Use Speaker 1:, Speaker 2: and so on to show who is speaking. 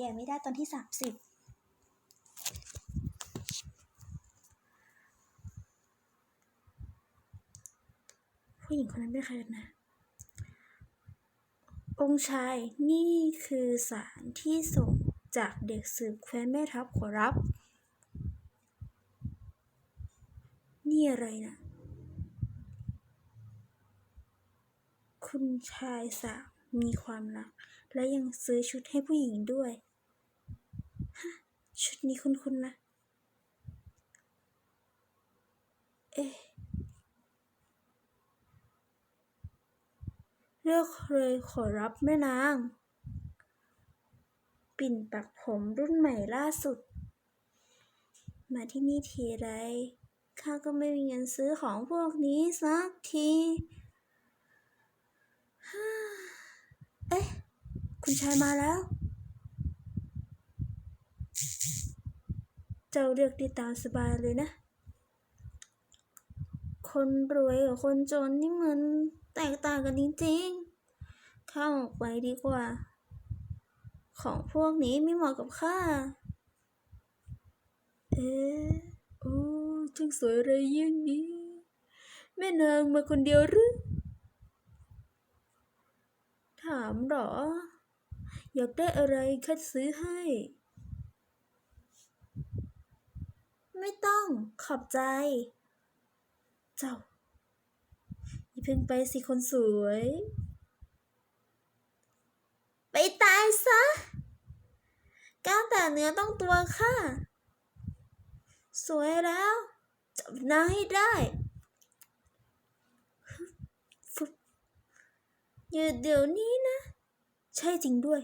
Speaker 1: แย่ไม่ได้ตอนที่สามสิบผู้หญิงคนนั้นเป็นใครกันนะ องค์ชายนี่คือสารที่ส่งจากเด็กสืบแคว้นแม่ทัพขอรับ นี่อะไรนะคุณชายสาวมีความรัก และยังซื้อชุดให้ผู้หญิงด้วย ชุดนี้คุ้นๆนะ เอ๊ะเลือกเลยขอรับแม่นาง ปิ่นปักผมรุ่นใหม่ล่าสุด มาที่นี่ทีไรข้าก็ไม่มีเงินซื้อของพวกนี้สักทีเอ๊ะ คุณชายมาแล้ว เจ้าเลือกได้ตามสบายเลยนะ คนรวยกับคนจนนี่มันแตกต่างกันจริงๆข้าออกไปดีกว่า ของพวกนี้ไม่เหมาะกับข้า เอ๊ะโอ้ช่างสวยอะไรยี่งนี้ แม่นางมาคนเดียวหรือ ถามหรอ อยากได้อะไรข้าซื้อให้ ไม่ต้องขอบใจ เจ้า อย่าเพิ่งไปสิคนสวย ไปตายซะ ก้าวแต่เนื้อต้องตัวข้าสวยแล้วจับนาให้ได้หยุดเดี๋ยวนี้นะ ใช่จริงด้วย